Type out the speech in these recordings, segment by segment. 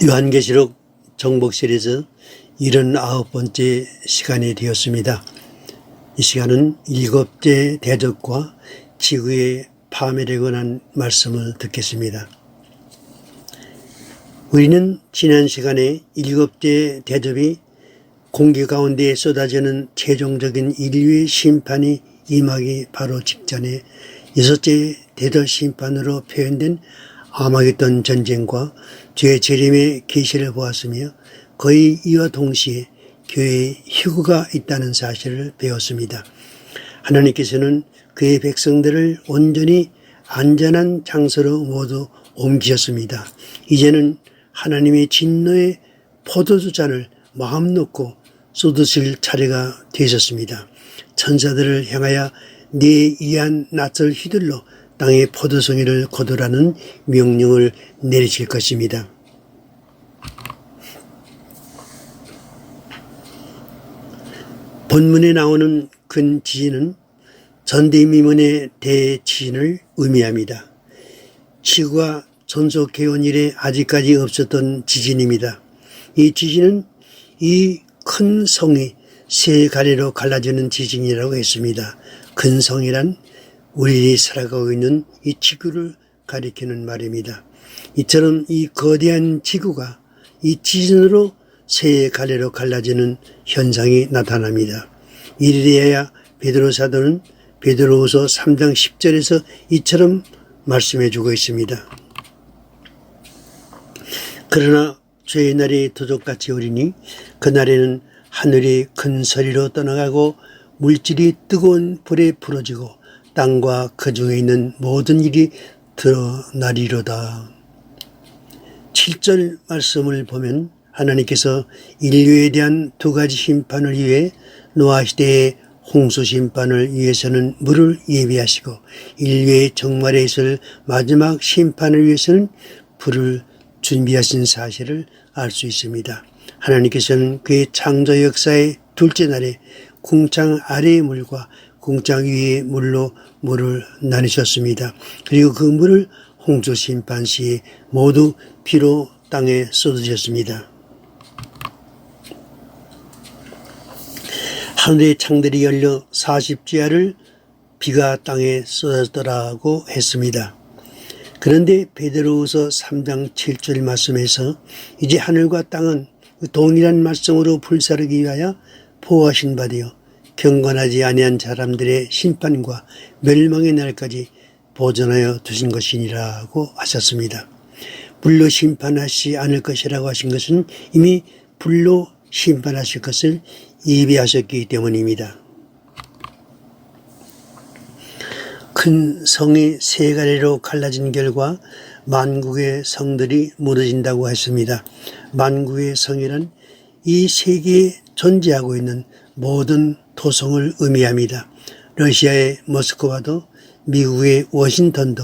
요한계시록 정복 시리즈 79번째 시간이 되었습니다. 이 시간은 일곱째 대적과 지구의 파멸에 관한 말씀을 듣겠습니다. 우리는 지난 시간에 일곱째 대접이 공기 가운데 쏟아지는 최종적인 인류의 심판이 임하기 바로 직전에 여섯째 대접 심판으로 표현된 아마겟돈 전쟁과 죄 재림의 계시를 보았으며 거의 이와 동시에 교회에 희구가 있다는 사실을 배웠습니다. 하나님께서는 그의 백성들을 온전히 안전한 장소로 모두 옮기셨습니다. 이제는 하나님의 진노의 포도주 잔을 마음 놓고 쏟으실 차례가 되셨습니다. 천사들을 향하여 네 이한 낯을 휘둘러 땅의 포도송이를 거두라는 명령을 내리실 것입니다. 본문에 나오는 근 지진은 전대미문의 대지진을 의미합니다. 지구가 개원 이래 아직까지 없었던 지진입니다. 이 지진은 이 큰 성이 세 가리로 갈라지는 지진이라고 했습니다. 큰 성이란 우리들이 살아가고 있는 이 지구를 가리키는 말입니다. 이처럼 이 거대한 지구가 이 지진으로 세 갈래로 갈라지는 현상이 나타납니다. 이리에야 베드로 사도는 베드로후서 3장 10절에서 이처럼 말씀해 주고 있습니다. 그러나 죄의 날이 도적같이 오리니 그날에는 하늘이 큰 소리로 떠나가고 물질이 뜨거운 불에 부러지고 땅과 그 중에 있는 모든 일이 드러나리로다. 7절 말씀을 보면 하나님께서 인류에 대한 두 가지 심판을 위해 노아 시대의 홍수 심판을 위해서는 물을 예비하시고 인류의 정말에 있을 마지막 심판을 위해서는 불을 준비하신 사실을 알 수 있습니다. 하나님께서는 그의 창조 역사의 둘째 날에 궁창 아래의 물과 궁창 위의 물로 물을 나누셨습니다. 그리고 그 물을 홍수 심판 시에 모두 피로 땅에 쏟으셨습니다. 하늘의 창들이 열려 40지하를 비가 땅에 쏟았더라고 했습니다. 그런데 베드로후서 3장 7절 말씀에서 이제 하늘과 땅은 동일한 말씀으로 불사르기 위하여 보호하신 바 되어 경건하지 아니한 사람들의 심판과 멸망의 날까지 보존하여 두신 것이니라고 하셨습니다. 불로 심판하시 않을 것이라고 하신 것은 이미 불로 심판하실 것을 예비하셨기 때문입니다. 큰 성이 세 가지로 갈라진 결과 만국의 성들이 무너진다고 했습니다. 만국의 성이란 이 세계에 존재하고 있는 모든 도성을 의미합니다. 러시아의 모스크바도, 미국의 워싱턴도,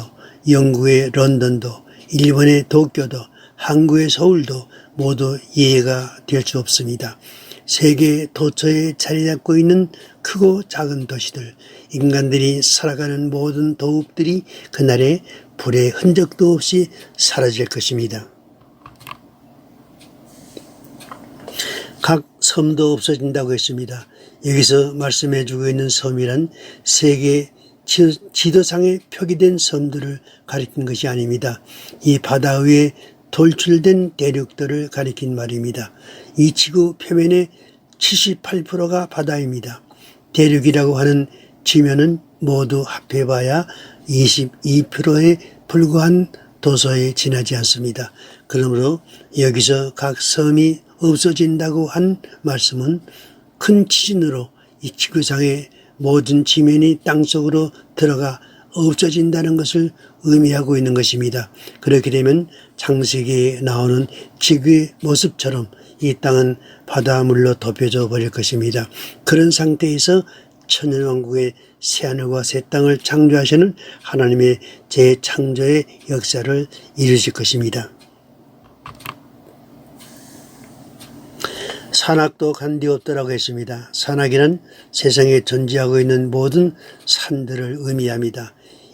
영국의 런던도, 일본의 도쿄도, 한국의 서울도 모두 이해가 될 수 없습니다. 세계 도처에 자리 잡고 있는 크고 작은 도시들, 인간들이 살아가는 모든 도읍들이 그날에 불의 흔적도 없이 사라질 것입니다. 각 섬도 없어진다고 했습니다. 여기서 말씀해 주고 있는 섬이란 세계 지도상에 표기된 섬들을 가리킨 것이 아닙니다. 이 바다 위에 돌출된 대륙들을 가리킨 말입니다. 이 지구 표면의 78%가 바다입니다. 대륙이라고 하는 지면은 모두 합해봐야 22%에 불과한 도서에 지나지 않습니다. 그러므로 여기서 각 섬이 없어진다고 한 말씀은 큰 지진으로 이 지구상의 모든 지면이 땅속으로 들어가 없어진다는 것을 의미하고 있는 것입니다. 그렇게 되면 창세기에 나오는 지구의 모습처럼 이 땅은 바다물로 덮여져 버릴 것입니다. 그런 상태에서 천연왕국의 새하늘과 새 땅을 창조하시는 하나님의 재창조의 역사를 이루실 것입니다. 산악도 간디 없더라고 했습니다. 산악이란 세상에 존재하고 있는 모든 산들을 의미합니다.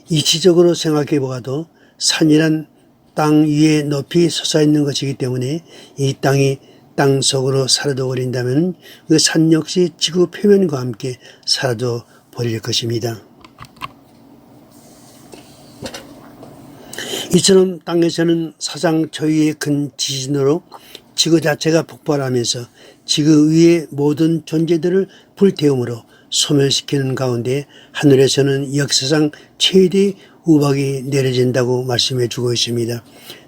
이치적으로 생각해 보아도 산이란 땅 위에 높이 솟아 있는 것이기 때문에 이 땅이 땅 속으로 사라져 버린다면 그 산 역시 지구 표면과 함께 사라져 버릴 것입니다. 이처럼 땅에서는 사상 초유의 큰 지진으로 지구 자체가 폭발하면서 지구 위의 모든 존재들을 불태움으로 소멸시키는 가운데 하늘에서는 역사상 최대의 우박이 내려진다고 말씀해 주고 있습니다.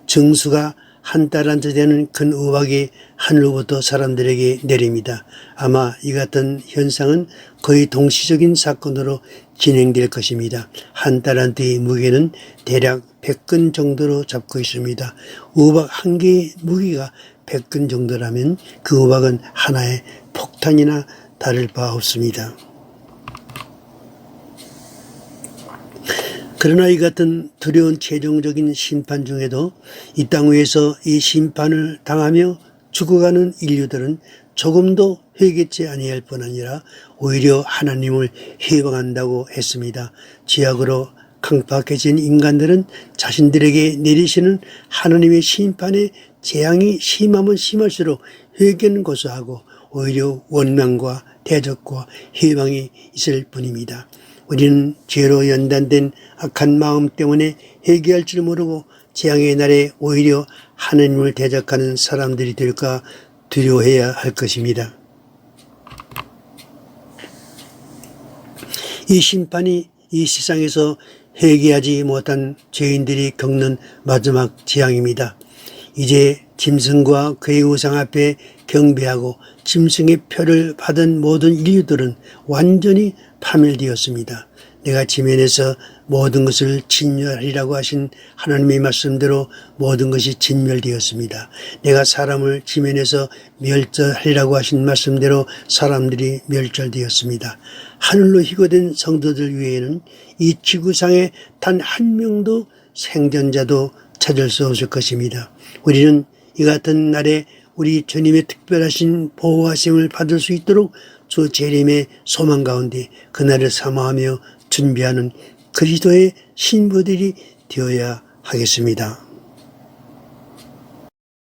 정수가 한 달란트 되는 큰 우박이 하늘로부터 사람들에게 내립니다. 아마 이 같은 현상은 거의 동시적인 사건으로 진행될 것입니다. 한 달란트의 무게는 대략 100근 정도로 잡고 있습니다. 우박 한 개의 무게가 100근 정도라면 그 우박은 하나의 폭탄이나 다를 바 없습니다. 그러나 이 같은 두려운 최종적인 심판 중에도 이 땅 위에서 이 심판을 당하며 죽어가는 인류들은 조금도 회개치 아니할 뿐 아니라 오히려 하나님을 해방한다고 했습니다. 지약으로 강팍해진 인간들은 자신들에게 내리시는 하나님의 심판의 재앙이 심하면 심할수록 회개는 고소하고 오히려 원망과 대적과 해방이 있을 뿐입니다. 우리는 죄로 연단된 악한 마음 때문에 회개할 줄 모르고 재앙의 날에 오히려 하나님을 대적하는 사람들이 될까 두려워해야 할 것입니다. 이 심판이 이 세상에서 회개하지 못한 죄인들이 겪는 마지막 재앙입니다. 이제 짐승과 그의 우상 앞에 경배하고 짐승의 표를 받은 모든 인류들은 완전히 파멸되었습니다. 내가 지면에서 모든 것을 진멸하리라고 하신 하나님의 말씀대로 모든 것이 진멸되었습니다. 내가 사람을 지면에서 멸절하리라고 하신 말씀대로 사람들이 멸절되었습니다. 하늘로 희고된 성도들 위에는 이 지구상에 단 한 명도 생존자도 찾을 수 없을 것입니다. 우리는 이 같은 날에 우리 주님의 특별하신 보호하심을 받을 수 있도록 주 재림의 소망 가운데 그날을 사모하며 준비하는 그리스도의 신부들이 되어야 하겠습니다.